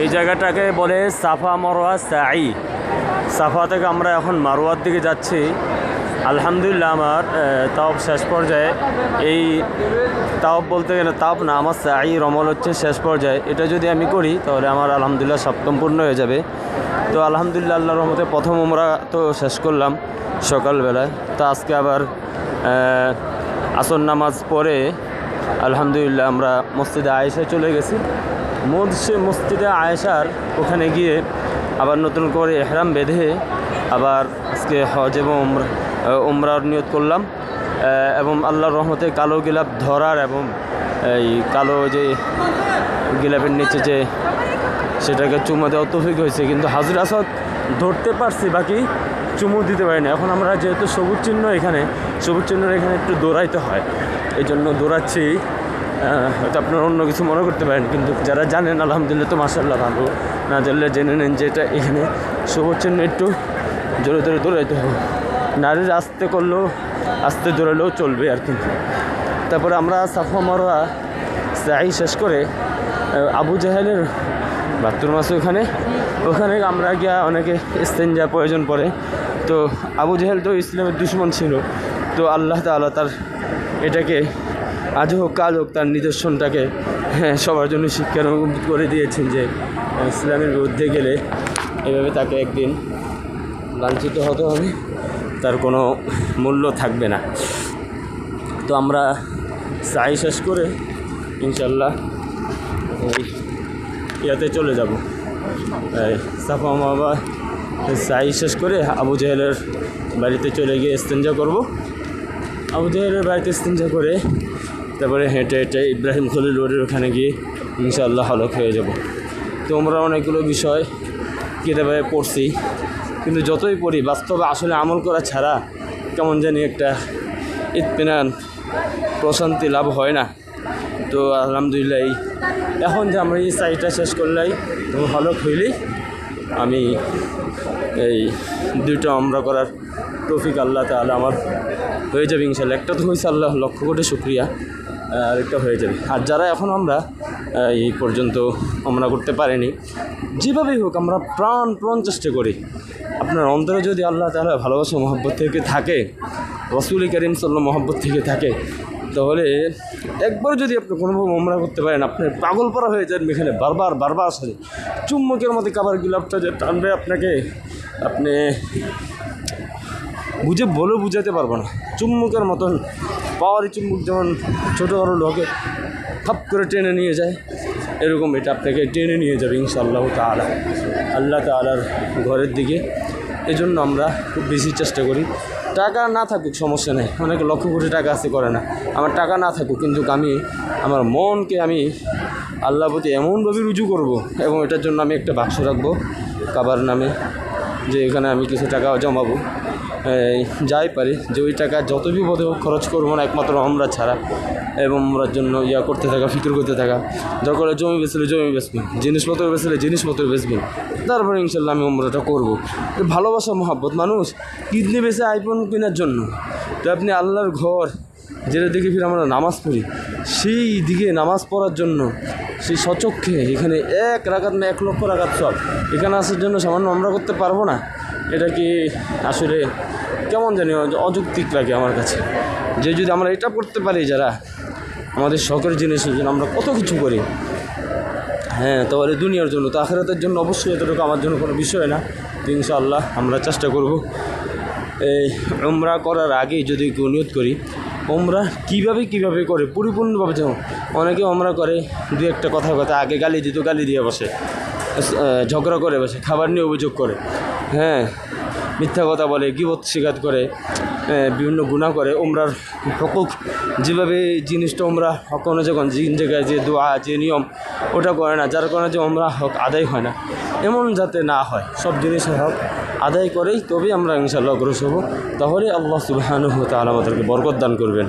এই জায়গাটাকে বলে সাফা মরোয়া সাই সাফা থেকে আমরা এখন মারোয়ার দিকে যাচ্ছি। আলহামদুলিল্লাহ আমার তাও শেষ পর্যায়ে। এই তাও বলতে গেলে তাপ না, আমার সাই রমল হচ্ছে শেষ পর্যায়ে। এটা যদি আমি করি, তাহলে আমার আলহামদুলিল্লাহ সপ্তম পূর্ণ হয়ে যাবে। তো আলহামদুলিল্লাহ আল্লাহ রহমতে প্রথম আমরা তো শেষ করলাম সকালবেলায়। তো আজকে আবার আসর নামাজ পড়ে আলহামদুলিল্লাহ আমরা মসজিদে আয়েশায় চলে গেছি। মসজিদ, মসজিদে আয়েশার ওখানে গিয়ে আবার নতুন করে এহরাম বেঁধে আবার আজকে হজ এবং উমরার নিয়ত করলাম এবং আল্লাহর রহমতে কালো গিলাপ ধরার এবং এই কালো যে গিলাপের নিচে যে সেটাকে চুমো দেওয়া তৌফিক হয়েছে, কিন্তু হাজির আসাদ ধরতে পারছি, বাকি চুমু দিতে পারি না এখন আমরা যেহেতু সবুজ চিহ্ন এখানে, সবুজ চিহ্ন এখানে একটু দৌড়াইতে হয় এই জন্য দৌড়াচ্ছি। হয়তো আপনারা অন্য কিছু মনে করতে পারেন, কিন্তু যারা জানেন, আলহামদুলিল্লাহ তো মাসাল্লাহ ভালো। না জানলে জেনে নেন যে এটা এখানে সবুজ একটু জোরে জোরে দৌড়াইতে হবে। নারীর আস্তে করলেও, আস্তে দৌড়ালেও চলবে আর কি। তারপরে আমরা সাফা মারোয়া সাই শেষ করে আবু জাহেলের বাথরুম আছে ওখানে। ওখানে আমরা গিয়া অনেকে ইস্তেঞ্জা প্রয়োজন পড়ে। তো আবু জাহেল তো ইসলামের দুশ্মন ছিল। তো আল্লাহ তাআলা তার এটাকে আজ হোক কাল হোক তার নিদর্শনটাকে হ্যাঁ সবার জন্য শিক্ষার করে দিয়েছেন যে ইসলামের বিরুদ্ধে গেলে এভাবে তাকে একদিন লাঞ্ছিত হতে হবে, তার কোনো মূল্য থাকবে না। তো আমরা সাই শেষ করে ইনশাল্লাহ এই ইয়াতে চলে যাব। সাফা মামা সাই শেষ করে আবু জাহেলের বাড়িতে চলে গিয়ে ইস্তেঞ্জা করব। আবু জাহেলের বাড়িতে ইস্তেঞ্জা করে তারপরে হেঁটে হেঁটে ইব্রাহিম খলিল রোডের ওখানে গিয়ে ইনশাআল্লাহ হলক হয়ে যাব। তো আমরা অনেকগুলো বিষয় কিতাবে পড়ছি, কিন্তু যতই পড়ি, বাস্তবে আসলে আমল করা ছাড়া কেমন জানি একটা ইতমিনান, প্রশান্তি লাভ হয় না। তো আলহামদুলিল্লাহ এই এখন যে আমরা এই সাইটটা শেষ করলাই এবং হলক হইলেই আমি এই দুইটা আমরা করার তৌফিক আল্লাহ তাহলে আমার হয়ে যাবে ইনশাল্লাহ একটা তো হয়েছে আল্লাহ, লক্ষ কোটি শুক্রিয়া। আরেকটা হয়ে যাবে। আর যারা এখন আমরা এই পর্যন্ত আমরা করতে পারিনি, যেভাবেই হোক আমরা প্রাণ প্রাণ চেষ্টা করি। আপনার অন্তরে যদি আল্লাহ তাহলে ভালোবাসা, মহব্বত থেকে থাকে, রসুল করিম সাল্লাহ মহব্বত থেকে থাকে, তাহলে একবার যদি আপনি কোনোভাবে ওমরা করতে পারেন, আপনি পাগল পরা হয়ে যান এখানে, বারবার বারবার আসে চুম্বকের মধ্যে কাবার গিলাপটা যে টানবে আপনাকে, আপনি বুঝে বলে বুঝাতে পারব না। চুম্বকের মতন পাওয়ারি চুম্বক যেমন ছোটো বড়ো লোকে খাপ করে টেনে নিয়ে যায়, এরকম এটা আপনাকে টেনে নিয়ে যাবে ইনশাআল্লাহ তালা আল্লাহ তালার ঘরের দিকে। এজন্য আমরা খুব বেশি চেষ্টা করি। টাকা না থাকুক সমস্যা নেই, অনেক লক্ষ কোটি টাকা আছে করে না। আমার টাকা না থাকুক, কিন্তু আমি, আমার মনকে আমি আল্লাহ প্রতি এমনভাবে রুজু করব এবং এটার জন্য আমি একটা বাক্স রাখব, কাবার নামে। যে এখানে আমি কিছু টাকা জমাবো। যাই পারি, যে ওই টাকা যত বিপদে খরচ করব না, একমাত্র আমরা ছাড়া। এবং আমরার জন্য ইয়া করতে থাকা, ফিকির করতে থাকা। দরকার জমি বেচলে জমি বেচবেন জিনিসপত্র বেচলে জিনিসপত্র বেচবেন তারপরে ইনশাল্লাহ আমি উমরাটা করব। ভালোবাসা, মহাব্বত মানুষ, কিডনি বেছে আইফোন কেনার জন্য। তো আপনি আল্লাহর ঘর, যেটা দেখে ফিরে আমরা নামাজ পড়ি, সেই দিকে নামাজ পড়ার জন্য, সেই সচক্ষে এখানে এক রাগাত না এক লক্ষ রাগাত সব। এখানে আসার জন্য সামান্য আমরা করতে পারব না। এটা কি আসলে কেমন জানি অযৌক্তিক লাগে আমার কাছে। যে যদি আমরা এটা করতে পারি যারা, আমাদের শখের জিনিসের জন্য আমরা কত কিছু করি। হ্যাঁ তাহলে দুনিয়ার জন্য, তো আখেরাতের জন্য অবশ্যই এতটুকু আমার জন্য কোনো বিষয় না। ইনশাআল্লাহ আমরা চেষ্টা করব। ওমরা করার আগেই যদি নিয়ত করি ওমরা কীভাবে কীভাবে করে? পরিপূর্ণভাবে যেমন অনেকে ওমরা করে দু একটা কথা কথা, আগে গালি দিত, গালি দিয়ে বসে। ঝগড়া করে বসে, খাবার নিয়ে অভিযোগ করে। হ্যাঁ মিথ্যা কথা বলে, গিবত শিকাত করে বিভিন্ন গুণা করে। ওমরার হকুক, যেভাবে জিনিসটা ওমরা হক যখন জায়গায় যে দোয়া, যে নিয়ম, ওটা করে না, যার কারণে যে ওমরা হক, আদায় হয় না। এমন যাতে না হয়, সব জিনিসের হক। আদায় করেই তবে আমরা ইনশাল্লাহ অগ্রসর হব। তাহলে আল্লাহ সুবাহানুহ তাহলে আমাদেরকে বরকত দান করবেন।